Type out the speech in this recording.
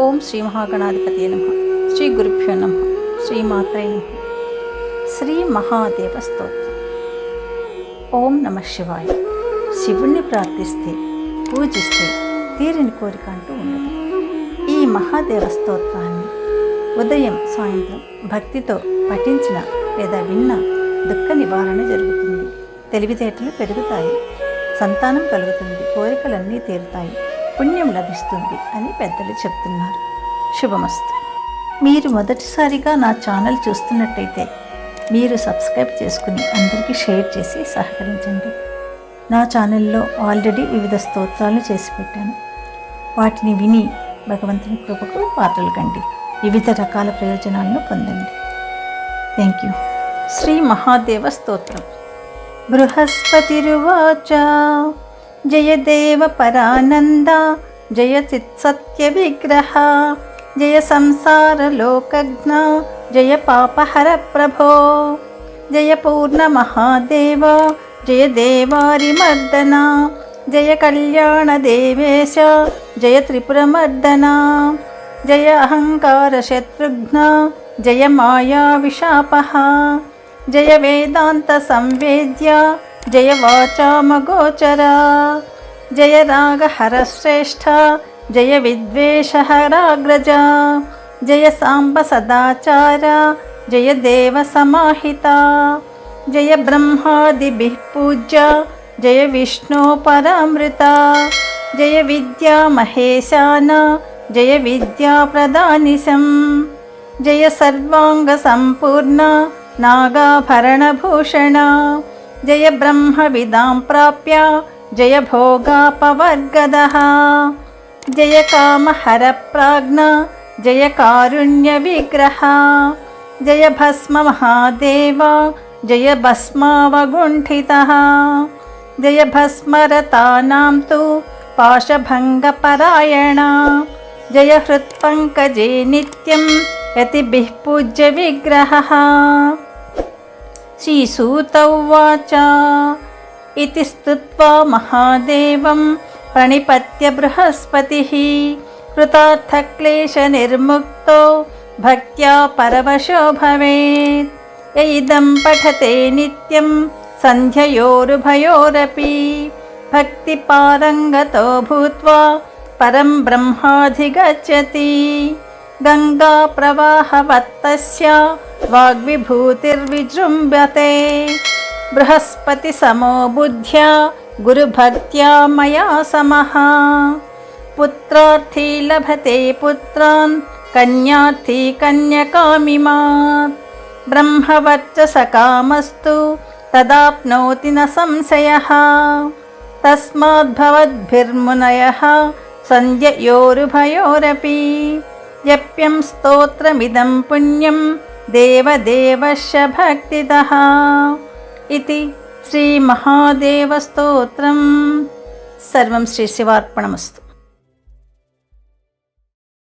ఓం శ్రీ మహాగణాధిపతి నమ. శ్రీ గురుభ్యో నమ. శ్రీ మాత్రే నమ. శ్రీ మహాదేవ స్తోత్రం ఓం నమ శివాయ. శివుణ్ణి ప్రార్థిస్తే పూజిస్తే తీరిని కోరిక అంటూ ఉండదు. ఈ మహాదేవ స్తోత్రాన్ని ఉదయం సాయంత్రం భక్తితో పఠించిన లేదా విన్న దుఃఖ నివారణ జరుగుతుంది. తెలివితేటలు పెరుగుతాయి. సంతానం కలుగుతుంది. కోరికలన్నీ తీరుతాయి. పుణ్యం లభిస్తుంది అని పెద్దలు చెప్తున్నారు. శుభమస్తు. మీరు మొదటిసారిగా నా ఛానల్ చూస్తున్నట్టయితే మీరు సబ్స్క్రైబ్ చేసుకుని అందరికీ షేర్ చేసి సహకరించండి. నా ఛానల్లో ఆల్రెడీ వివిధ స్తోత్రాలు చేసి పెట్టాను. వాటిని విని భగవంతుని కృపకు పాత్రలు కండి. వివిధ రకాల ప్రయోజనాలను పొందండి. Thank you. శ్రీ మహాదేవ స్తోత్రం. బృహస్పతిరువాచ जय देव परानन्दा जय चित्सत्यविग्रहा जय संसार संसारलोकघ्ना जय पापहर प्रभो, जय पूर्ण महादेव, जय देवारिमर्दना, जय कल्याणदेवेश जय त्रिपुरमर्दना, जय अहंकार शत्रुघ्न, जय मायाविशापः जय संवेद्या జయ వేదాంత జయ వాచామగోచర జయ రాగహరశ్రేష్ఠ జయ విద్వేషహరాగ్రజ జయ సాంబ సదాచార జయ దేవ సమాహిత జయ బ్రహ్మాదిభిః పూజ్య జయ విష్ణు పరామృత జయ విద్యా మహేశాన జయ విద్యా ప్రదానిశం జయ సర్వాంగ సంపూర్ణ నాగాభరణభూషణ जय ब्रह्मविदां प्राप्य जय भोगापवर्गदः जय कामहरप्राज्ञा जयकारुण्यविग्रहा जय भस्ममहादेव जय भस्मावगुण्ठितः जय भस्मरतानां तु पाशभङ्गपरायणा जय हृत्पङ्कजे नित्यं प्रतिभिः पूज्यविग्रहः श्रीसूत उवाच इति स्तुत्वा महादेवं प्रणिपत्य बृहस्पतिः कृतार्थक्लेशनिर्मुक्तो भक्त्या परवशो भवेत् य इदं पठते नित्यं सन्ध्ययोरुभयोरपि भक्तिपारङ्गतो भूत्वा परं ब्रह्माधिगच्छति गङ्गाप्रवाहवत्तस्य वाग्विभूतिर्विजृम्भते बृहस्पतिसमो बुद्ध्या गुरुभक्त्या मया समः पुत्रार्थी लभते पुत्रान् कन्यार्थी कन्यकामिमात् ब्रह्मवर्चसकामस्तु तदाप्नोति न संशयः तस्माद्भवद्भिर्मुनयः सन्ध्ययोरुभयोरपि यप्यं स्तोत्रमिदं पुण्यं देवदेवस्य भक्तितः इति श्रीमहादेवस्तोत्रं सर्वं श्रीशिवार्पणमस्तु